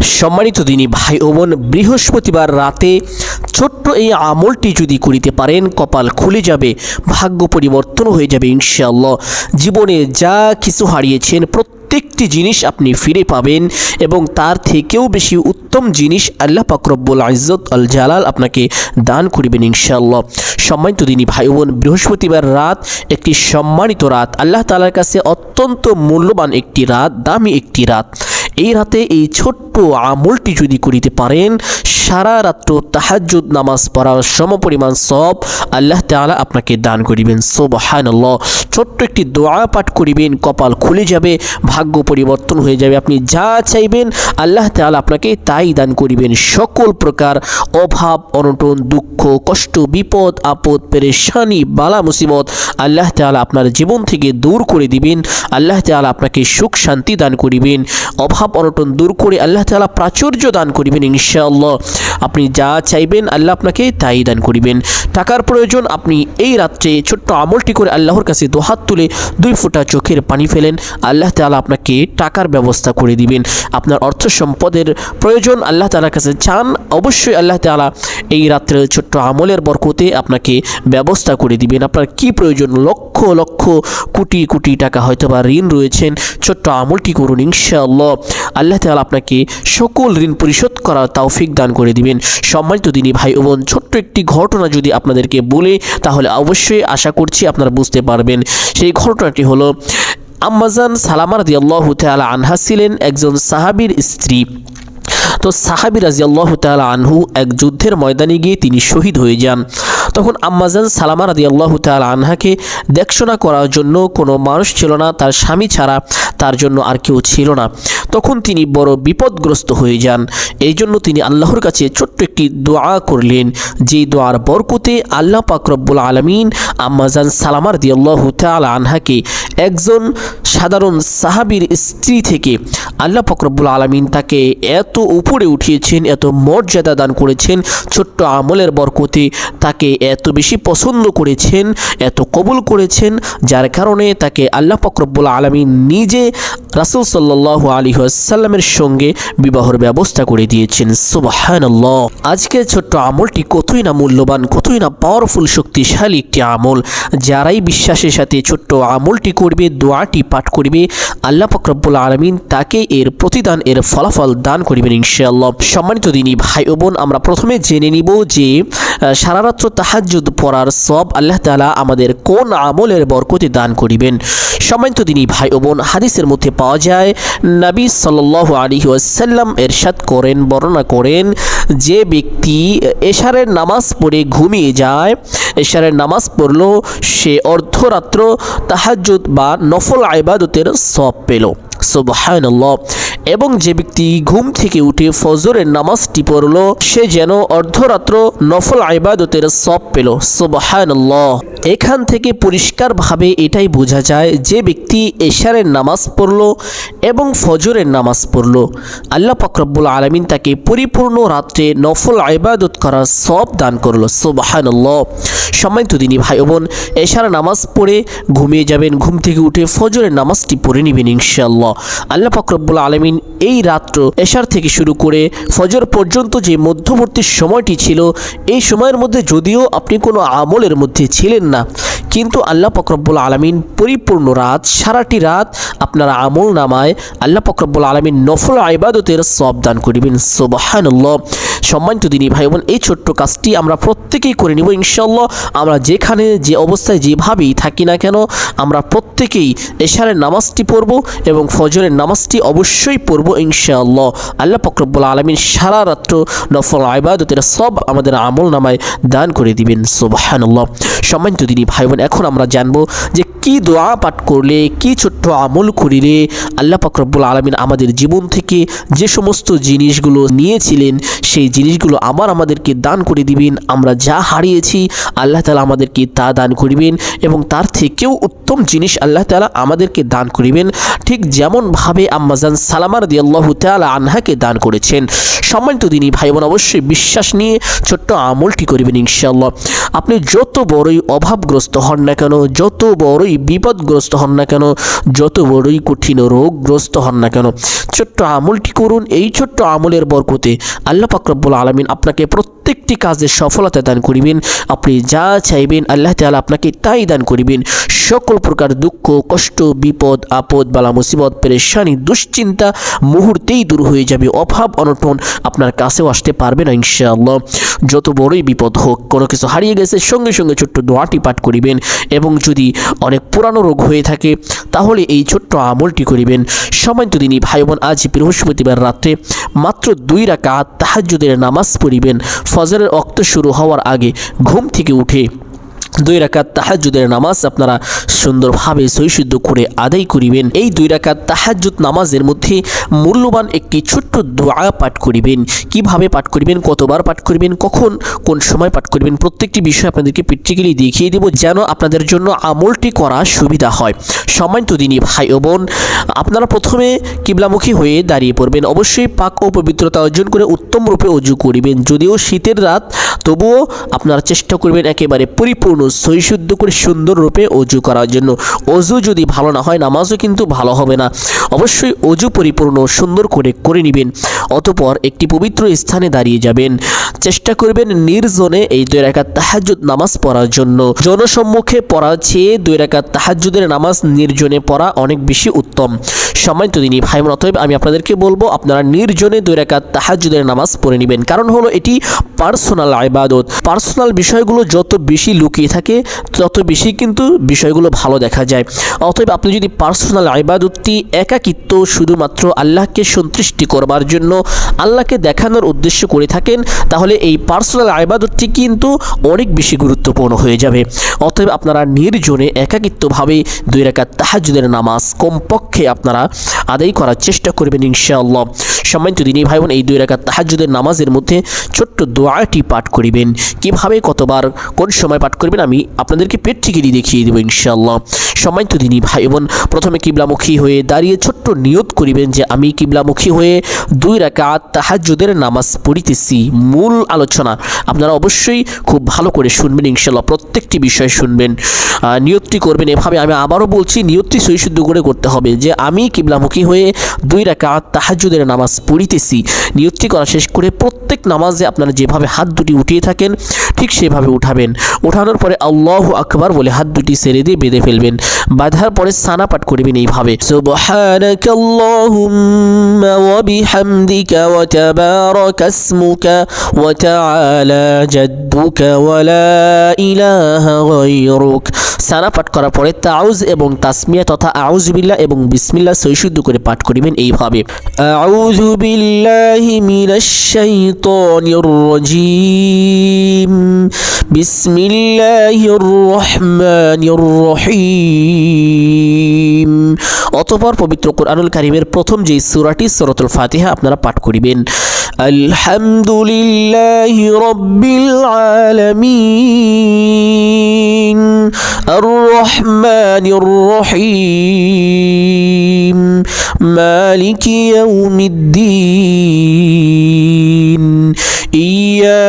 সম্মানিত দিনী ভাই ও বোন, বৃহস্পতিবার রাতে ছোট্ট এই আমলটি যদি করিতে পারেন, কপাল খুলে যাবে, ভাগ্য পরিবর্তন হয়ে যাবে ইনশাআল্লাহ। জীবনে যা কিছু হারিয়েছেন, প্রত্যেকটি জিনিস আপনি ফিরে পাবেন এবং তার থেকেও বেশি উত্তম জিনিস আল্লাহ পাকরব্বুল ইজ্জত আল জালাল আপনাকে দান করিবেন ইনশাআল্লাহ। সম্মানিত দিনী ভাই বোন, বৃহস্পতিবার রাত একটি সম্মানিত রাত, আল্লাহ তালার কাছে অত্যন্ত মূল্যবান একটি রাত, দামি একটি রাত। এই রাতে এই ছোট্ট আমলটি যদি করিতে পারেন, সারা রাত্র তাহাজ্জুদ নামাজ পড়ার সমপরিমাণ সব আল্লাহ তাআলা আপনাকে দান করিবেন। সুবহানাল্লাহ। ছোট্ট একটি দোয়া পাঠ করিবেন, কপাল খুলে যাবে, ভাগ্য পরিবর্তন হয়ে যাবে, আপনি যা চাইবেন আল্লাহ তাআলা আপনাকে তাই দান করিবেন। সকল প্রকার অভাব, অনটন, দুঃখ, কষ্ট, বিপদ, আপদ, পেরেশানি, বালা, মুসিবত আল্লাহ তাআলা আপনার জীবন থেকে দূর করে দিবেন। আল্লাহ তাআলা আপনাকে সুখ শান্তি দান করিবেন। অভাব, অনটন দূর করে আল্লাহ তাআলা প্রাচুর্য দান করিবেন ইনশাআল্লাহ। আপনি যা চাইবেন আল্লাহ আপনাকে তাই দান করিবেন। টাকার প্রয়োজন, আপনি এই রাত্রে ছোট্ট আমলটি করে আল্লাহর কাছে দোহাত তুলে দুই ফোঁটা চোখের পানি ফেলেন। আল্লাহ তাআলা আপনাকে টাকার ব্যবস্থা করে দিবেন। আপনার অর্থ সম্পদের প্রয়োজন আল্লাহ তাআলার কাছে চান, অবশ্যই আল্লাহ তাআলা এই রাত্রে ছোট্ট আমলের বরকতে আপনাকে ব্যবস্থা করে দিবেন। আপনার কি প্রয়োজন? লক্ষ লক্ষ কোটি কোটি টাকা হয়তো বা ঋণ রয়েছেন। ছোট্ট আমলটি করুন ইনশাআল্লাহ। আল্লাহ তাআলা আপনাকে সকল ঋণ পরিশোধ করার তৌফিক দান করে দিবেন। সম্মানিত দিনী ভাই ও বোন, ছোট্ট একটি ঘটনা যদি আপনাদেরকে বলে, তাহলে অবশ্যই আশা করছি আপনারা বুঝতে পারবেন। সেই ঘটনাটি হলো, আম্মাজান সালামা রাদিয়াল্লাহু তাআলা আনহা ছিলেন একজন সাহাবীর স্ত্রী। তো সাহাবি রাজিয়াল্লাহ তাআলা আনহু এক যুদ্ধের ময়দানে গিয়ে তিনি শহীদ হয়ে যান। তখন আম্মাজান সালামা রাদিয়াল্লাহু তাআলা আনহাকে দেখশোনা করার জন্য কোনো মানুষ ছিল না, তার স্বামী ছাড়া তার জন্য আর কেউ ছিল না। তখন তিনি বড় বিপদগ্রস্ত হয়ে যান। এই জন্য তিনি আল্লাহর কাছে ছোট্ট একটি দোয়া করলেন, যে দোয়ার বরকতে আল্লাহ পাক রব্বুল আলমিন আম্মাজান সালামার দিয়াল্লাহু তাআলা আনহাকে একজন সাধারণ সাহাবীর স্ত্রী থেকে আল্লাহ পাক রব্বুল আলমিন তাকে এত উপরে উঠিয়েছেন, এত মর্যাদা দান করেছেন, ছোট্ট আমলের বরকতে তাকে এত বেশি পছন্দ করেছেন এত কবুল করেছেন যার কারণে তাকে আল্লাহ পাক রব্বুল আলমিন নিজে রাসুল সাল্লাহ আলী আসাল্লামের সঙ্গে বিবাহর ব্যবস্থা করে দিয়েছেন। সুবহানাল্লাহ। আজকের ছোট্ট আমলটি কতই না মূল্যবান কতই না পাওয়ারফুল শক্তিশালী একটি আমল। যারাই বিশ্বাসের সাথে ছোট্ট আমলটি করবে দোয়াটি পাঠ করবে আল্লাহ ফকরবুল আলমিন তাকে এর প্রতিদান এর ফলাফল দান করিবেন ইনশাআল্লাহ। সম্মানিত দিনী ভাই ও বোন আমরা প্রথমে জেনে নিব যে আহ, সারা রাত্র তাহাজ্জুদ পড়ার সব আল্লাহ তালা আমাদের কোন আমলের বরকতে দান করিবেন? সম্মানিত তিনি ভাই ও বোন হাদিসের মধ্যে পাওয়া যায়, নবী সাল্লাল্লাহু আলাইহি ওয়াসাল্লাম এরশাদ করেন, বর্ণনা করেন, যে ব্যক্তি এশারের নামাজ পড়ে ঘুমিয়ে যায়, এশারের নামাজ পড়ল, সে অর্ধরাত্র তাহাজ্জুদ বা নফল আইবাদতের সব পেল। সুবহানাল্লাহ। এবং যে ব্যক্তি ঘুম থেকে উঠে ফজরের নামাজটি পড়ল, সে যেন অর্ধরাত্র নফল আইবাদতের সব পেল। সুবহানাল্লাহ। এখান থেকে পরিষ্কারভাবে এটাই বোঝা যায় যে ব্যক্তি এশারের নামাজ পড়ল এবং ফজরের নামাজ পড়ল। আল্লাহ পাকরব্বুল আলমিন তাকে পরিপূর্ণ রাত্রে নফল আইবাদত করার সব দান করল। সুবহানাল্লাহ। সম্মানিত দিনী ভাই বোন এশার নামাজ পড়ে ঘুমিয়ে যাবেন, ঘুম থেকে উঠে ফজরের নামাজটি পড়ে নেবেন ইনশাআল্লাহ। আল্লাহ পাকরব্বুল আলমিন এই রাত্র এশার থেকে শুরু করে ফজর পর্যন্ত যে মধ্যবর্তী সময়টি ছিল, এই সময়ের মধ্যে যদিও আপনি কোনো আমলের মধ্যে ছিলেন না, কিন্তু আল্লাহ ফকরব্বুল আলমিন পরিপূর্ণ রাত, সারাটি রাত আপনার আমল নামায় আল্লাহ ফকরব্বুল আলমিন নফল আইবাদতের সব দান করিবেন। সোবাহানুল্লাহ। সম্মানিত দিনী ভাই বোন এই ছোট্ট কাজটি আমরা প্রত্যেকেই করে নিব ইনশাল্লাহ আমরা যেখানে যে অবস্থায় যেভাবেই থাকি না কেন, আমরা প্রত্যেকেই এশারের নামাজটি পড়ব এবং ফজরের নামাজটি অবশ্যই পড়ব ইনশাআল্লাহ। আল্লাহ ফকরব্বুল আলমিন সারা রাত্র নফল আইবাদতের সব আমাদের আমল নামায় দান করে দিবেন, সোবাহানুল্লাহ। সম্মানিত দিনী ভাই বোন এখন আমরা জানব যে কি দোয়া পাঠ করলে, কি ছোট্ট আমল করিলে আল্লাহ পাক রব্বুল আলমিন আমাদের জীবন থেকে যে সমস্ত জিনিসগুলো নিয়েছিলেন, সেই জিনিসগুলো আবার আমাদেরকে দান করে দিবেন। আমরা যা হারিয়েছি, আল্লাহ তালা আমাদেরকে তা দান করিবেন এবং তার থেকেও উত্তম জিনিস আল্লাহ তালা আমাদেরকে দান করিবেন। ঠিক যেমনভাবে আম্মাজান সালামার দিয়ে আল্লাহ তালা আনহাকে দান করেছেন। সম্মানিত দিনই ভাই বোন অবশ্যই বিশ্বাস নিয়ে ছোট্ট আমলটি করিবেন ইনশাআল্লাহ। আপনি যত বড়ই অভাবগ্রস্ত হন না কেন, যত বড়ই বিপদগ্রস্ত হন না কেন, যত বড়ই কঠিন রোগগ্রস্ত হন না কেন, ছোট্ট আমলটি করুন। এই ছোট্ট আমলের বরকতে আল্লাহ পাকরব্বুল আলমিন আপনাকে প্রত্যেকটি কাজে সফলতা দান করিবেন। আপনি যা চাইবেন আল্লাহ তালা আপনাকে তাই দান করিবেন। সকল প্রকার দুঃখ, কষ্ট, বিপদ, আপদ, বালা, মুসিবত, পেরেশানি, দুশ্চিন্তা মুহূর্তেই দূর হয়ে যাবে। অভাব, অনটন আপনার কাছেও আসতে পারবে না ইনশাআল্লাহ। যত বড়ই বিপদ হোক, কোনো কিছু হারিয়ে গেছে, সঙ্গে সঙ্গে ছোট্ট দোয়াটি পাঠ করিবেন এবং যদি অনেক পুরানো রোগ হয়ে থাকে, তাহলে এই ছোট্ট আমলটি করিবেন। সময়ত দিনই ভাই বোন আজ বৃহস্পতিবার রাত্রে মাত্র দুই রাকাত তাহাজ্জুদের নামাজ পড়িবেন। ফজরের অক্ত শুরু হওয়ার আগে ঘুম থেকে উঠে দুই রাকাত তাহাজ্জুদের নামাজ আপনারা সুন্দরভাবে সৈশুদ্ধ করে আদায় করিবেন। এই দুই রাকাত তাহাজ্জুদ নামাজের মধ্যে মূল্যবান একটি ছোট্ট দোয়া পাঠ করিবেন। কীভাবে পাঠ করিবেন? কতবার পাঠ করিবেন? কখন? কোন সময় পাঠ করিবেন? প্রত্যেকটি বিষয় আপনাদেরকে প্র্যাকটিক্যালি দেখিয়ে দেব যেন আপনাদের জন্য আমলটি করা সুবিধা হয়। সম্মানিত দিনী ভাই ও বোন, আপনারা প্রথমে কিবলামুখী হয়ে দাঁড়িয়ে পড়বেন। অবশ্যই পাক ও পবিত্রতা অর্জন করে উত্তম রূপে অজু করিবেন। যদিও শীতের রাত, তবুও আপনারা চেষ্টা করবেন একেবারে পরিপূর্ণ সহিশুদ্ধ করে সুন্দর রূপে অজু করার জন্য। অজু যদি ভালো না হয় নামাজও কিন্তু ভালো হবে না। অবশ্যই অজু পরিপূর্ণ সুন্দর করে করে নেবেন। অতপর একটি পবিত্র স্থানে দাঁড়িয়ে যাবেন। চেষ্টা করবেন নির্জনে এই দুই রাকাত তাহাজ্জুদ নামাজ পড়ার জন্য। জনসম্মুখে পড়ার চেয়ে দুই রাকাত তাহাজ্জুদের নামাজ নির্জনে পড়া অনেক বেশি উত্তম। সম্মানিত দিনই ভাই বোন, অতএব আমি আপনাদেরকে বলব আপনারা নির্জনে দুই রাকাত তাহাজ্জুদের নামাজ পড়ে নেবেন। কারণ হলো এটি পার্সোনাল ইবাদত। পার্সোনাল বিষয়গুলো যত বেশি লুকিয়ে থাকে তত বেশি কিন্তু বিষয়গুলো ভালো দেখা যায়। অতএব আপনি যদি পার্সোনাল ইবাদতটি একাকিত্ব শুধুমাত্র আল্লাহকে সন্তুষ্টি করবার জন্য আল্লাহকে দেখানোর উদ্দেশ্য করে থাকেন, তাহলে এই পার্সোনাল ইবাদতটি কিন্তু অনেক বেশি গুরুত্বপূর্ণ হয়ে যাবে। অতএব আপনারা নির্জনে একাকিত্বভাবে দুই রাকাত তাহাজ্জুদের নামাজ কমপক্ষে আপনারা আদায় করার চেষ্টা করবেন ইনশাআল্লাহ। সম্মানিত দিনী ভাই বোন এই দুই রাকাত তাহাজ্জুদের নামাজের মধ্যে ছোট্ট দোয়াটি পাঠ করিবেন। কীভাবে কতবার, কোন সময় পাঠ করবেন আমি আপনাদেরকে প্র্যাকটিক্যালি দেখিয়ে দেবো, ইনশাআল্লাহ। সম্মানিত দিনী ভাই বোন, প্রথমে কিবলামুখী হয়ে দাঁড়িয়ে ছোট্ট নিয়ত করিবেন যে আমি কিবলামুখী হয়ে দুই রাকাত তাহাজ্জুদের নামাজ পড়িতেছি। মূল আলোচনা আপনারা অবশ্যই খুব ভালো করে শুনবেন ইনশাল্লাহ প্রত্যেকটি বিষয় শুনবেন। নিয়তটি করবেন। এভাবে আমি আবারও বলছি নিয়তটি সহিশুদ্ধ করে করতে হবে যে আমি কিবলামুখী হয়ে দুই রাকাত তাহাজ্জুদের নামাজ পড়িতেছি। নিয়তটি করা শেষ করে প্রত্যেক নামাজে আপনারা যেভাবে হাত দুটি উঠিয়ে থাকেন, ঠিক সেভাবে উঠাবেন। ওঠানোর পরে আল্লাহ আকবার বলে হাত দুটি ছেড়ে দিয়ে বেঁধে ফেলবেন। বাঁধার পরে সানা পাঠ করবেন এইভাবে। ইসমুকা ওয়া তাআলা জাদ্দুকা ওয়া লা ইলাহা গায়রুক। সানা পাঠ করার পরে তাউজ এবং তাসমিয়া তথা আউজ বিল্লাহ এবং বিসমিল্লাহ সৈশুদ্ধ করে পাঠ করিবেন এইভাবে। আউযু বিল্লাহি মিনাশ শাইতানির রাজিম। বিসমিল্লাহির রহমানির রহিম। অতঃপর পবিত্র কোরআনুল কারিমের প্রথম যে সূরাটি সূরাতুল ফাতিহা আপনারা পাঠ করিবেন। আলহামদুলিল্লাহি রাব্বিল আলামিন। আর রহমানির রহিম। মালিকি ইয়াউমিদ্দিন।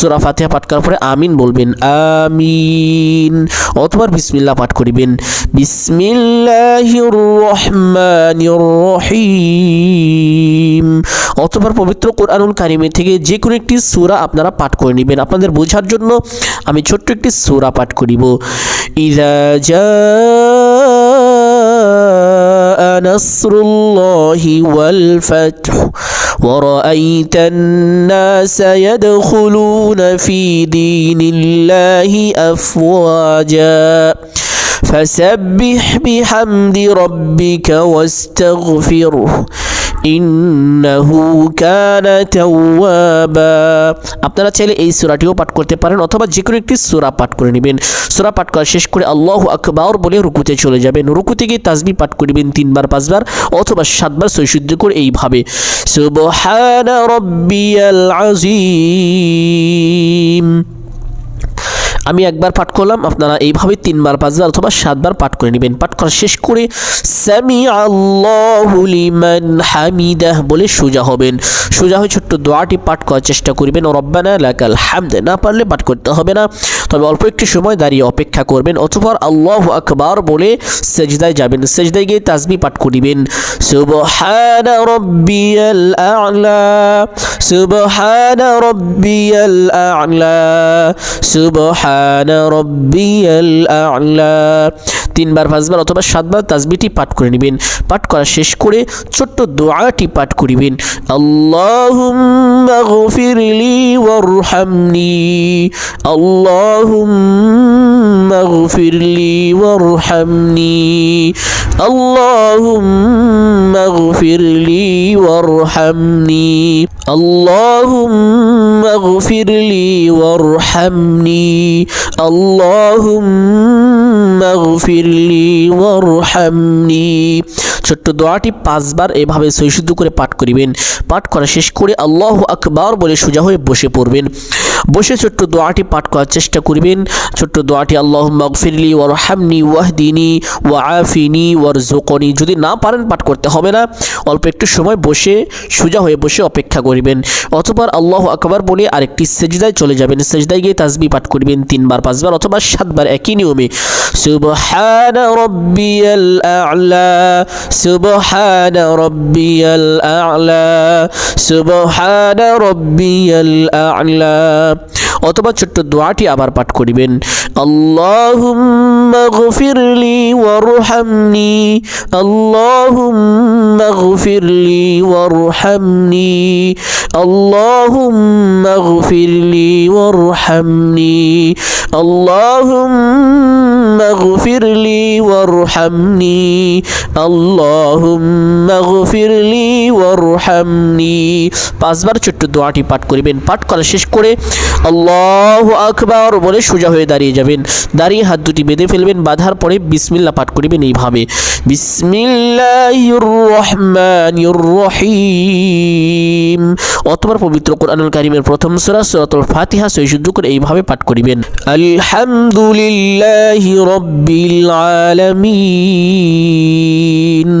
সুরা ফাতিহা পাঠ করার পরে আমিন বলবেন আমিন অথবা বিসমিল্লাহ পাঠ করিবেন বিসমিল্লাহির রহমানির রহিম অথবা পবিত্র কোরআনুল কারিমে থেকে যে কোনো একটি সূরা আপনারা পাঠ করে নেবেন আপনাদের বোঝার জন্য আমি ছোট্ট একটি সূরা পাঠ করিব ইদা জা نصر الله والفتح ورأيت الناس يدخلون في دين الله أفواجا. فسبح بحمد ربك واستغفره. আপনারা চাইলে এই সূরাটিও পাঠ করতে পারেন অথবা যে কোনো একটি সূরা পাঠ করে নেবেন। সূরা পাঠ করা শেষ করে আল্লাহু আকবার বলে রুকুতে চলে যাবেন। রুকুতে গিয়ে তাসবিহ পাঠ করবেন তিনবার, পাঁচবার অথবা সাতবার সৈশুদ্ধ করে এইভাবে। সুবহানা রাব্বিয়াল আযীম। আমি একবার পাঠ করলাম, আপনারা এইভাবে তিনবার পাঁচবার অথবা সাতবার পাঠ করে নেবেন। পাঠ করা শেষ করে স্যামি আল্লাহু লিমান হামিদাহ বলে সোজা হবেন। সোজা হয়ে ছোট্ট দোয়াটি পাঠ করার চেষ্টা করবেন। রব্বানা লাকাল হামদ না পারলে পাঠ করতে হবে না। তবে অল্প একটু সময় দাঁড়িয়ে অপেক্ষা করবেন অথবা আল্লাহ আকবার বলে সেজদায় যাবেন। সেজদায় গিয়ে তাজমি পাঠ করিবেন। সুবহানা রাব্বিয়াল আ'লা, সুবহানা রাব্বিয়াল আ'লা, সুবহানা রাব্বিয়াল আ'লা। তিনবার পাঁচবার অথবা সাতবার তাসবিটি পাঠ করে নেবেন। পাঠ করা শেষ করে ছোট্ট দোয়াটি পাঠ করিবেন। আল্লাহুম্মা গফিরলি ওয়ারহামনি। গফিরলি ওয়ারহামনি ছোট্ট দোয়াটি পাঁচবার এভাবে সৈশুদ্ধ করে পাঠ করিবেন। পাঠ করা শেষ করে আল্লাহ আকবার বলে সোজা হয়ে বসে পড়বেন। বসে ছোট্ট দোয়াটি পাঠ করার চেষ্টা করবেন। ছোট্ট দোয়াটি আল্লাহ মগফিরলি ওয়ারহামনি ওয়াহদিনী ওয়া আফিনি ওয়ারজুকনি যদি না পারেন পাঠ করতে হবে না। অল্প একটু সময় বসে সোজা হয়ে বসে অপেক্ষা করিবেন। অথবা আল্লাহ আকবার বলে আরেকটি সেজদায় চলে যাবেন। সেজদায় গিয়ে তাসবি পাঠ করবেন তিনবার, পাঁচবার অথবা সাতবার একই নিয়মে। সুবহান রব্বিয়াল আ'লা সুবহান রব্বিয়াল আ'লা, সুবহান রব্বিয়াল আ'লা। অথবা ছোট্ট দোয়াটি আবার পাঠ করিবেন, আল্লাহুম্মা গফিরলি ওয়ারহামনি, আল্লাহুম্মা গফিরলি ওয়ারহামনি, আল্লাহুম্মা গফিরলি ওয়ারহামনি, আল্লাহুম্মা গফিরলি ওয়ারহামনি পাঁচবার ছোট্ট দোয়াটি পাঠ করিবেন, পাঠ করা শেষ করে আল্লাহ আকবার বলে সোজা হয়ে দাঁড়িয়ে যাবেন। দাঁড়িয়ে হাত দুটি বেঁধে ফেলবেন, বাঁধার পরে বিসমিল্লা পাঠ করিবেন এইভাবে। বিসমিল্লাহির রহমানির রহিম অতবার পবিত্র কোরআনুল কারিমের প্রথম সূরা সূরাতুল ফাতিহা সহিশুদ্ধ করে এইভাবে পাঠ করিবেন। আলহামদুলিল্লাহি রাব্বিল আলামিন।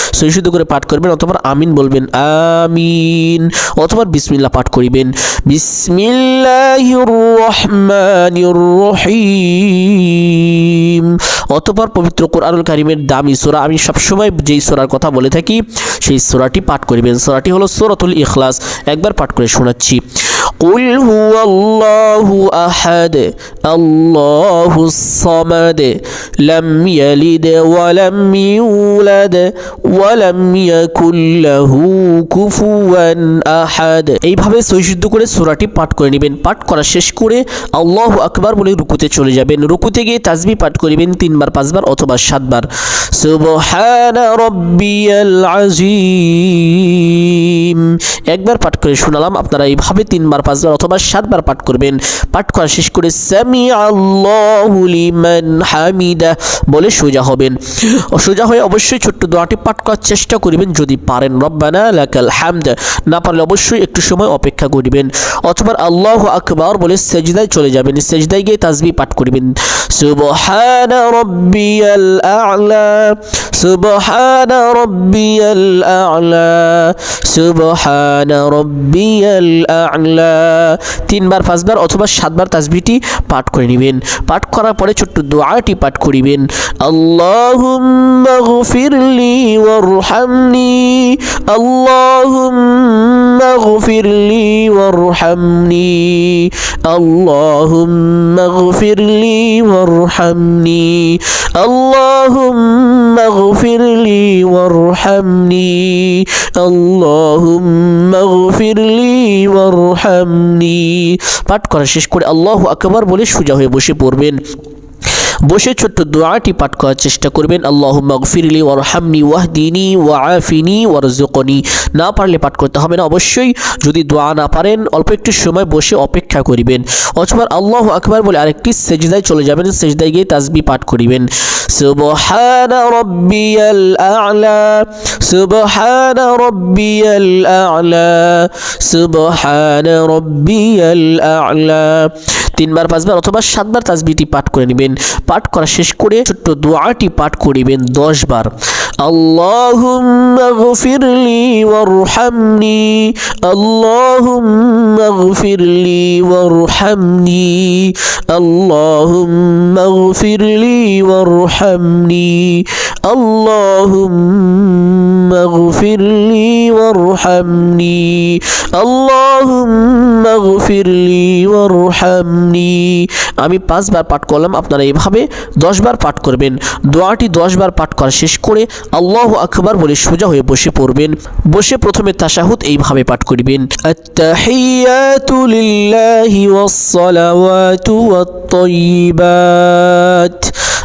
সৈশুদ্ধ করে পাঠ করবেন অথবা আমিন বলবেন, আমিন। অথবা বিসমিল্লা পাঠ করিবেন। রহিম অতপর পবিত্র কোরআনুল কারিমের দামি সোরা, আমি সবসময় যেই সোরার কথা বলে থাকি, সেই সোরাটি পাঠ করিবেন। সোরাটি হলো সোরাতুল ইখলাস। একবার পাঠ করে শোনাচ্ছি। قل هو الله أحد الله الصمد لم يلد ولم يولد ولم يكن له كفوا أحد এইভাবে সৈশুদ্ধ করে সূরাটি পাঠ করে নেবেন পাঠ করা শেষ করে আল্লাহু আকবার বলে রুকুতে চলে যাবেন রুকুতে গিয়ে তাসবিহ পাঠ করিবেন তিনবার পাঁচবার অথবা সাতবার সুবহানা রাব্বিয়াল আযীম একবার পাঠ করে শোনালাম আপনারা এইভাবে তিনবার পাঁচবার অথবা সাতবার পাঠ করবেন। পাঠ করা শেষ করে সামি হামিদা বলে সোজা হবেন। সোজা হয়ে অবশ্যই ছোট্ট দোয়াটি পাঠ করার চেষ্টা করবেন যদি পারেন। রব্বানা লাকাল হামদ। না পারলে অবশ্যই একটু সময় অপেক্ষা করিবেন। অথবা আল্লাহ আকবার বলে সেজদায় চলে যাবেন। সেজদায় গিয়ে তাজবি পাঠ করিবেন। সুবহানা রাব্বিয়াল আ'লা। সুবহানা রাব্বিয়াল আ'লা সুবহানা রাব্বিয়াল আ'লা الأعلى তিনবার পাঁচবার অথবা সাতবার তাসবিহটি পাঠ করে নেবেন পাঠ করার পরে ছোট্ট দোয়াটি পাঠ করিবেন আল্লাহুম্মা গফিরলি ওয়ারহামনি আল্লাহুম্মা গফিরলি ওয়ারহামনি আল্লাহুম্মা গফিরলি ওয়ারহামনি আল্লাহুম্মা গফিরলি اللهم اغفر لي وارحمني. পাঠ করা শেষ করে আল্লাহ আকবার বলে সোজা হয়ে বসে পড়বেন। বসে ছোট্ট দোয়াটি পাঠ করার চেষ্টা করবেন। আল্লাহ মগফিরলি ওয়ারহামনি ওয়াহদিনী ওয়াফিনি ওয়ারজুকনি না পারলে পাঠ করতে হবে না। অবশ্যই যদি দোয়া না পারেন, অল্প একটু সময় বসে অপেক্ষা করিবেন। অথবা আল্লাহ আকবার বলে আরেকটি সেজদায় চলে যাবেন। সেজদায় গিয়ে তাজবি পাঠ করিবেন। সুবহান রব্বিয়াল আ'লা, সুবহান রব্বিয়াল আ'লা, সুবহান রব্বিয়াল আ'লা। তিনবার, পাঁচবার অথবা সাতবার তাসবিটি পাঠ করে নেবেন। পাঠ করা শেষ করে ছোট্ট দোয়াটি পাঠ করিবেন দশ বার। আল্লাহুম্মা গফিরলি ওয়ারহামনি, আল্লাহুম্মা গফিরলি ওয়ারহামনি, আল্লাহুম্মা গফিরলি ওয়ারহামনি, আল্লাহুম্মা গফিরলি ওয়ারহামনি, আল্লাহুম্মা গফিরলি ওয়ারহামনি। আমি পাঁচবার পাঠ করলাম, আপনারা এভাবে দশবার পাঠ করবেন। দোয়াটি দশবার পাঠ করা শেষ করে আল্লাহ আকবার বলে সোজা হয়ে বসে পড়বেন। বসে প্রথমে তাসাহুদ এইভাবে পাঠ করিবেন। আত্তাহিয়াতু লিল্লাহি ওয়াস-সালাওয়াতু ওয়াত-তাইয়্যিবাত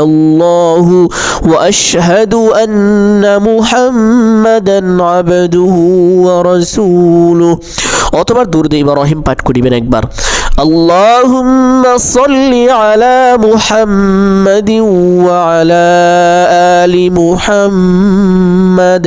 الله وأشهد أن محمدا عبده ورسوله অতবার দুরুদ ইব্রাহিম পাঠ করিবেন একবার আল্লাহুম্মা সাল্লি আলা মুহাম্মাদিন ওয়া আলা আলি মুহাম্মাদ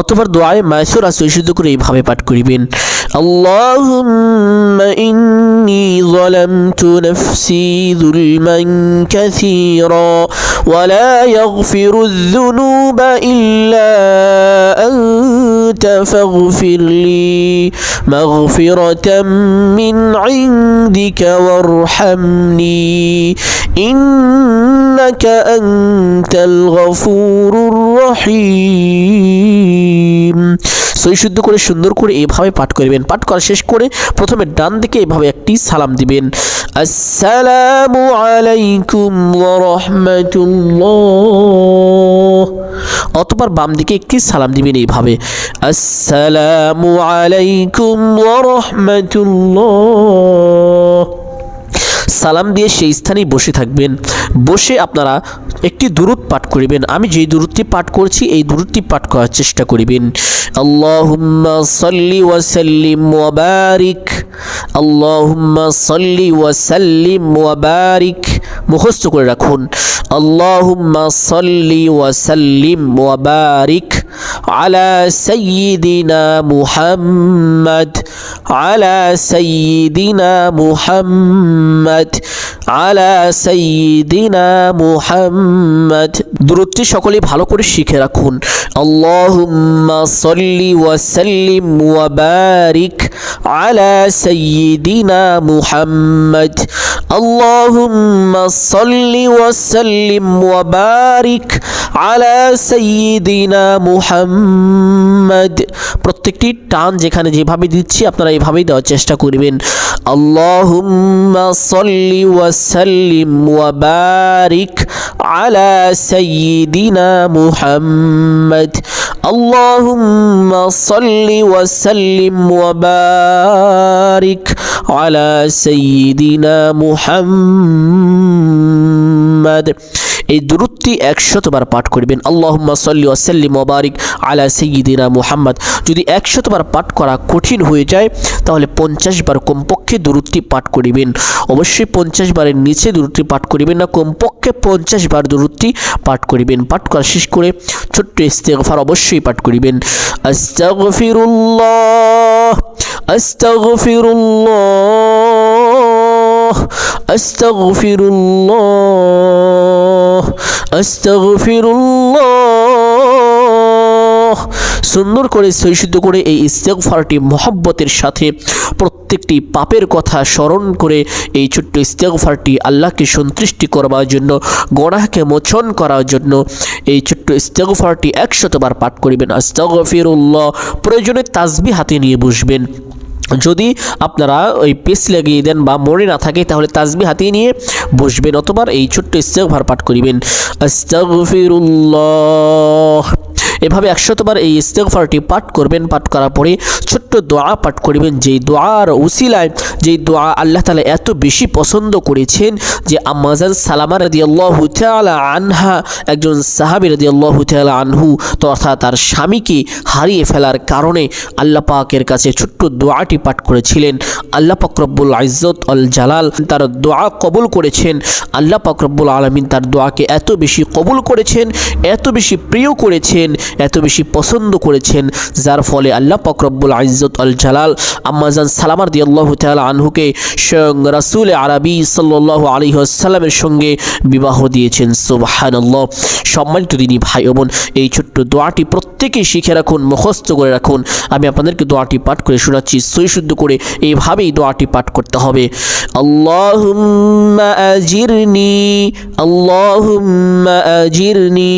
অতবার দোয়ায় মাসুর আসই শুদ্ধ করে এইভাবে পাঠ করিবেন اللهم إني ظلمت نفسي ظلما كثيرا ولا يغفر الذنوب إلا أنت فاغفر لي مغفرة من عندك وارحمني إنك أنت الغفور الرحيم সই শুদ্ধ করে সুন্দর করে এভাবে পাঠ করবেন পাঠ করা শেষ করে প্রথমে ডান দিকে এভাবে একটি সালাম দিবেন আসসালামু আলাইকুম ওয়া রাহমাতুল্লাহ অতপর বাম দিকে একটি সালাম দিবেন এইভাবে আসসালামু আলাইকুম ওয়া রাহমাতুল্লাহ সালাম দিয়ে সেই স্থানেই বসে থাকবেন। বসে আপনারা একটি দূরত পাঠ করিবেন। আমি যেই দূরত্বটি পাঠ করছি, এই দূরত্বটি পাঠ করার চেষ্টা করিবেন। আল্লাহুম্মা সাল্লি ওয়া সাল্লিম ওয়া বারিক। আল্লাহুম্মা সাল্লি ওয়া সাল্লিম ওয়া বারিক। মুখস্থ করে রাখুন। আল্লাহুম্মা সাল্লি ওয়া সাল্লিম ওয়া বারিক আলা সাইয়্যিদিনা মুহাম্মদ, আলা সাইয়্যিদিনা মুহাম্মদ, আলা সাইয়্যিদিনা মুহাম্মদ। দূরত্বটি সকলেই ভালো করে শিখে রাখুন। ওয়া সাল্লিম মুহাম্মদ। আল্লাহুম্মা সাল্লি ওয়া সাল্লিম ওয়া বারিক আলা মুহাম্মদ। প্রত্যেকটি টান যেখানে যেভাবে দিচ্ছি, আপনারা এভাবেই দেওয়ার চেষ্টা করবেন। আল্লাহুম্মা সাল্লি ওয়া সাল্লিম ওয়া বারিক আলা মুহাম্মদ আল্লাহুম্মা সাল্লি ওয়া সাল্লিম ওয়া বারিক আলা সাইয়্যিদিনা মুহাম্মদ এই দূরত্বটি একশতবার পাঠ করবেন। আল্লাহুম্মা সাল্লি ওয়াসাল্লিম ওবারিক আলা সাইয়্যিদিনা মুহাম্মদ। যদি একশতবার পাঠ করা কঠিন হয়ে যায়, তাহলে পঞ্চাশ বার কমপক্ষে দূরত্বটি পাঠ করিবেন। অবশ্যই পঞ্চাশ বারের নিচে দূরত্বটি পাঠ করিবেন না, কমপক্ষে পঞ্চাশ বার দূরত্বটি পাঠ করিবেন। পাঠ করা শেষ করে ছোট্ট ইস্তেগফার অবশ্যই পাঠ করিবেন। আস্তাগফিরুল্লাহ আস্তাগফিরুল্লাহ। আস্তাগফিরুল্লাহ আস্তাগফিরুল্লাহ। সুন্দর করে সৈশুদ্ধ করে এই ইস্তেগফারটি মোহব্বতের সাথে প্রত্যেকটি পাপের কথা স্মরণ করে এই ছোট্ট ইস্তেগফারটি আল্লাহকে সন্তুষ্টি করবার জন্য, গোনাহকে মোচন করার জন্য এই ছোট্ট ইস্তেগফারটি একশতবার পাঠ করিবেন। আস্তাগফিরুল্লাহ, প্রয়োজনে তাজবি হাতে নিয়ে বসবেন। যদি আপনারা ওই পেস লাগিয়ে দেন বা মনে না থাকে, তাহলে তাজবি হাতিয়ে নিয়ে বসবেন অথবা এই ছোট্ট ইস্তেগফার পাঠ করিবেন। আস্তাগফিরুল্লাহ। এভাবে একশতবার এই ইস্তেগফারটি পাঠ করবেন, পাঠ করার পরে ছোট্ট দোয়া পাঠ করিবেন। যেই দোয়ার উসিলায়, যেই দোয়া আল্লাহ তালা এত বেশি পছন্দ করেছেন যে আম্মাজান সালামা রাদি আল্লাহ আনহা, একজন সাহাবি রাদি আল্লাহ আনহু তথা তার স্বামীকে হারিয়ে ফেলার কারণে আল্লাহ পাকের কাছে ছোট্ট দোয়াটি পাঠ করেছিলেন। আল্লাহ পাকরব্বুল ইজ্জত অল জালাল তার দোয়া কবুল করেছেন। আল্লাহ পাকরব্বুল আলমিন তার দোয়াকে এত বেশি কবুল করেছেন, এত বেশি প্রিয় করেছেন এত বেশি পছন্দ করেছেন, যার ফলে আল্লাহ পাকরব্বুল ইজ্জত আল জালাল আম্মাজান সালামার দি আল্লাহ তাল আনহুকে স্বয়ং রাসুল আরবি সাল্লাহ আলী আসসালামের সঙ্গে বিবাহ দিয়েছেন। সুবাহান্লাহ সম্মানিত দিনী ভাই বোন, এই ছোট্ট দোয়াটি প্রত্যেকেই শিখে রাখুন, মুখস্থ করে রাখুন। আমি আপনাদেরকে দোয়াটি পাঠ করে শোনাচ্ছি সই শুদ্ধ করে এইভাবেই দোয়াটি পাঠ করতে হবে। আল্লাহুম্মা আজিরনি আল্লাহুম্মা আজিরনি,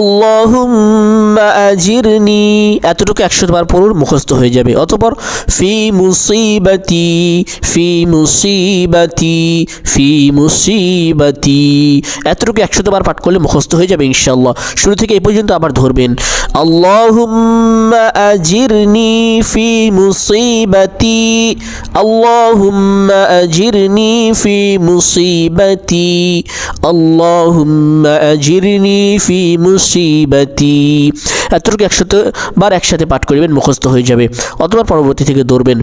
আল্লাহুম্মা আজিরনি এতটুকু একশো বার পড়ুন, মুখস্থ হয়ে যাবে। অতপর, ফি মুসিবাতি ফি মুসিবাতি ফি মুসিবাতি। এতটুকু একশো বার পাঠ করলে মুখস্থ হয়ে যাবে ইনশাআল্লাহ। শুরু থেকে এই পর্যন্ত আবার ধরবেন, আল্লাহুম্মা আজিরনি ফি মুসিবাতি, আল্লাহুম্মা আজিরনি ফি মুসিবাতি, আল্লাহুম্মা আজিরনি ফি মুসিবাতি। এতটুকু একসাথে বার একসাথে পাঠ করিবেন মুখস্থ হয়ে যাবে। অথবা পরবর্তী থেকে ধরবেন।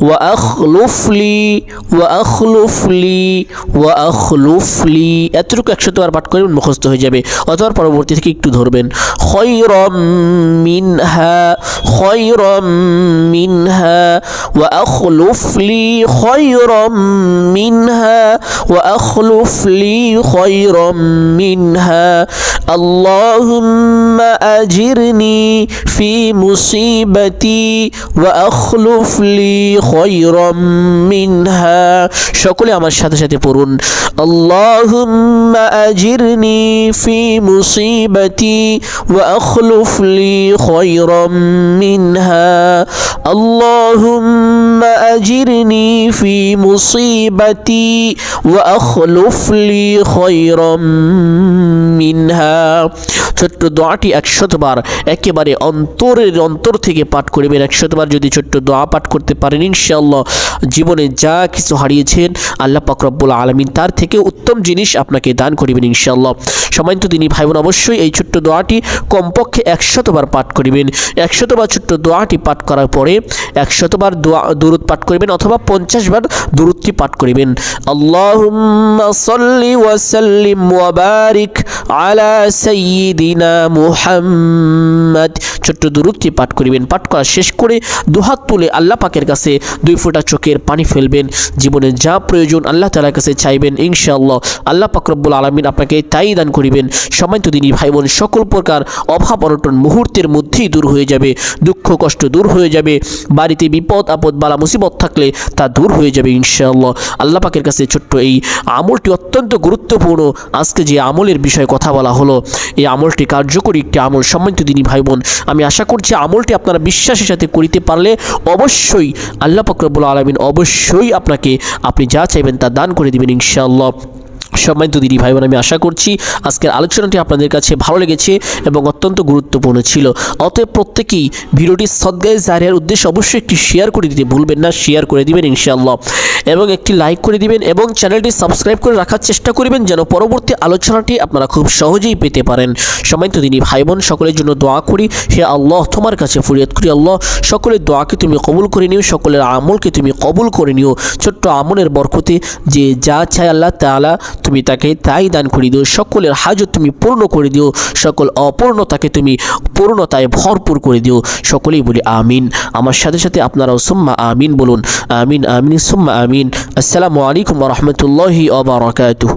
ওয়াখলুফ লি ওয়াখলুফ লি ওয়াখলুফ লি এতটুকু একশত বার পাঠ করবেন মুখস্থ হয়ে যাবে অথবা পরবর্তী থেকে একটু ধরবেন খয়রম মিনহা খয়রম মিনহা ওয়াখলুফ লি খয়রম মিনহা ওয়াখলুফ লি খয়রম মিনহা اللهم أجرني في مصيبتي وأخلف لي খয়রম মিনহা। সকলে আমার সাথে সাথে পড়ুন। আল্লাহুম্মা আজিরনি ফি মুসিবতি ওয়া আখলুফ মিনহা। আল্লাহুম্মা আজিরনি ফি মুসিবতি ওয়া আখলুফ লি মিনহা। ছোট্ট দোয়াটি একশতবার একেবারে অন্তরের অন্তর থেকে পাঠ করবেন। একশতবার যদি ছোট্ট দোয়া পাঠ করতে পারেন ইনশাআল্লাহ জীবনে যা কিছু হারিয়েছেন আল্লাহ পাকরব্বুল আলমিন, তার থেকে উত্তম জিনিস আপনাকে দান করিবেন ইনশাআল্লাহ। সময়ন্ত তিনি ভাই বোন অবশ্যই এই ছোট্ট দোয়াটি কমপক্ষে একশতবার পাঠ করিবেন। একশতবার ছোট্ট দোয়াটি পাঠ করার পরে একশতবার দোয়া দূরত পাঠ করিবেন অথবা পঞ্চাশ বার দূরতটি পাঠ করিবেন। আল্লাহুম্মা সাল্লি ওয়া সাল্লিম আলা সাইয়্যিদিনা মুহাম্মদ। ছোট্ট দূরতটি পাঠ করিবেন। পাঠ করা শেষ করে দুহাত তুলে আল্লাহ পাকের কাছে দুই ফোঁটা চোখের পানি ফেলবেন। জীবনে যা প্রয়োজন আল্লাহ তালার কাছে চাইবেন, ইনশাআল্লাহ আল্লাহ পাকরব্বুল আলমিন আপনাকে তাই দান করিবেন। সম্মানিত দিনী ভাই বোন সকল প্রকার অভাব অনটন মুহূর্তের মধ্যেই দূর হয়ে যাবে, দুঃখ কষ্ট দূর হয়ে যাবে, বাড়িতে বিপদ, আপদ, বালা, মুসিবত থাকলে তা দূর হয়ে যাবে, ইনশাআল্লাহ। আল্লাহ পাকের কাছে ছোট্ট এই আমলটি অত্যন্ত গুরুত্বপূর্ণ। আজকে যে আমলের বিষয়ে কথা বলা হলো, এই আমলটি কার্যকরী একটি আমল। সম্মানিত দিনী ভাই বোন আমি আশা করছি আমলটি আপনারা বিশ্বাসের সাথে করিতে পারলে অবশ্যই আল্লাহ পাকরবুল আলমিন অবশ্যই আপনাকে আপনি যা চাইবেন তা দান করে দেবেন ইনশাআল্লাহ। সম্মানিত দিদি ভাই বোন আমি আশা করছি আজকের আলোচনাটি আপনাদের কাছে ভালো লেগেছে এবং অত্যন্ত গুরুত্বপূর্ণ ছিল। অতএব প্রত্যেকেই ভিডিওটি সদ্গায় জারিয়ার উদ্দেশ্যে অবশ্যই একটি শেয়ার করে দিতে ভুলবেন না শেয়ার করে দিবেন ইনশাআল্লাহ। এবং একটি লাইক করে দিবেন এবং চ্যানেলটি সাবস্ক্রাইব করে রাখার চেষ্টা করবেন যেন পরবর্তী আলোচনাটি আপনারা খুব সহজেই পেতে পারেন। সম্মানিত দিনী ভাই বোন সকলের জন্য দোয়া করি, হে আল্লাহ তোমার কাছে ফরিয়াদ করি আল্লাহ, সকলের দোয়াকে তুমি কবুল করে নিও, সকলের আমলকে তুমি কবুল করে নিও। ছোট্ট আমলের বরকতে যে যা চায় আল্লাহ তাআলা তুমি তাকে তাই দান করে দিও, সকলের হাজত তুমি পূর্ণ করে দিও, সকল অপূর্ণতাকে তুমি পূর্ণতায় ভরপুর করে দিও। সকলেই বলি আমিন। আমার সাথে সাথে আপনারাও সুম্মা আমিন বলুন। আমিন আমিন, সুম্মা আমিন। আসসালামু আলাইকুম রহমতুল্লাহি আবরাকাতুহ